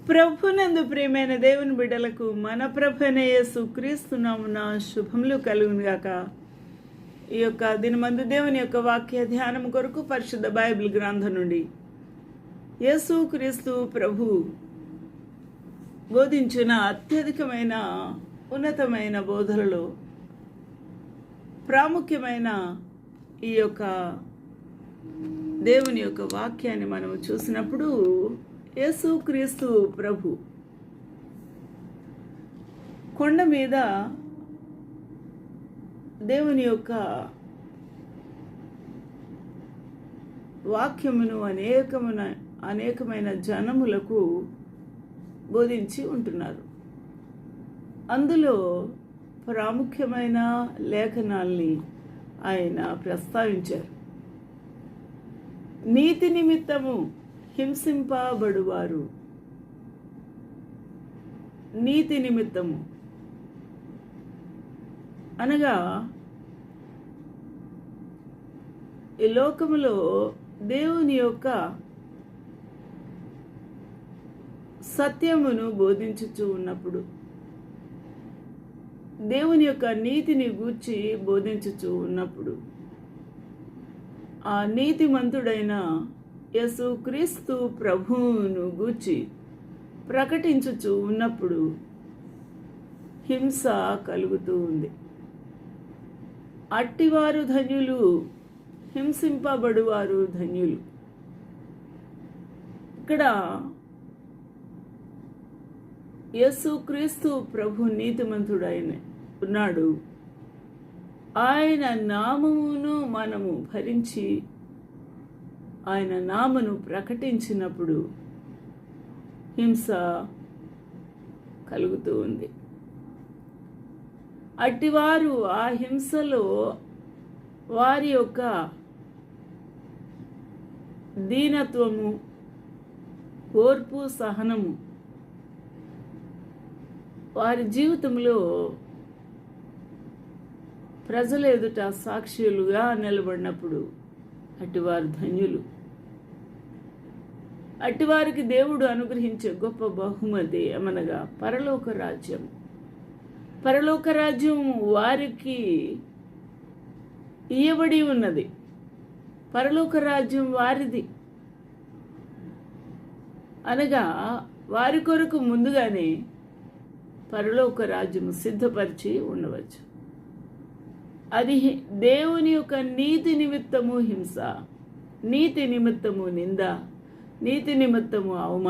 ప్రభునందు ప్రియమైన దేవుని బిడ్డలకు మన ప్రభున యేసు శుభములు కలుగునుగాక ఈ యొక్క దినమందు దేవుని యొక్క వాక్య ధ్యానం కొరకు పరిశుద్ధ బైబిల్ గ్రంథం నుండి యేసు క్రీస్తు ప్రభు బోధించిన అత్యధికమైన ఉన్నతమైన బోధనలో ప్రాముఖ్యమైన ఈ యొక్క దేవుని యొక్క వాక్యాన్ని మనం చూసినప్పుడు యేసుక్రీస్తు ప్రభు. కొండ మీద దేవుని యొక్క వాక్యమును అనేకమైన అనేకమైన జనములకు బోధించి ఉంటున్నారు. అందులో ప్రాముఖ్యమైన లేఖనాల్ని ఆయన ప్రస్తావించారు. నీతి నిమిత్తము హింసింపబడువారు. నీతి నిమిత్తము. అనగా ఈ లోకములో దేవుని యొక్క సత్యమును బోధించుచు ఉన్నప్పుడు దేవుని యొక్క నీతిని గూర్చి బోధించుచు ఉన్నప్పుడు ఆ నీతిమంతుడైన యసుక్రీస్తు ప్రభువును గూర్చి ప్రకటించుచు ఉన్నప్పుడు హింస కలుగుతూ ఉంది. అట్టివారు ధన్యులు హింసింపబడువారు ధన్యులు. ఇక్కడ యేసుక్రీస్తు ప్రభు నీతిమంతుడైన ఉన్నాడు. ఆయన నామమును మనము భరించి ఆయన నామను ప్రకటించినప్పుడు హింస కలుగుతూ ఉంది. అట్టివారు ఆ హింసలో వారి యొక్క దీనత్వము ఓర్పు సహనము వారి జీవితంలో ప్రజల ఎదుట సాక్షులుగా నిలబడినప్పుడు అటువారు ధన్యులు. అటువారికి దేవుడు అనుగ్రహించే గొప్ప బహుమతి ఏమనగా పరలోక రాజ్యం. పరలోక రాజ్యం వారికి ఇయ్యబడి ఉన్నది. పరలోక రాజ్యం వారిది. అనగా వారి కొరకు ముందుగానే పరలోక రాజ్యం సిద్ధపరిచి ఉండవచ్చు. అది దేవుని యొక్క నీతి నిమిత్తము హింస నీతి నిమిత్తము నింద నీతి నిమిత్తము అవమానం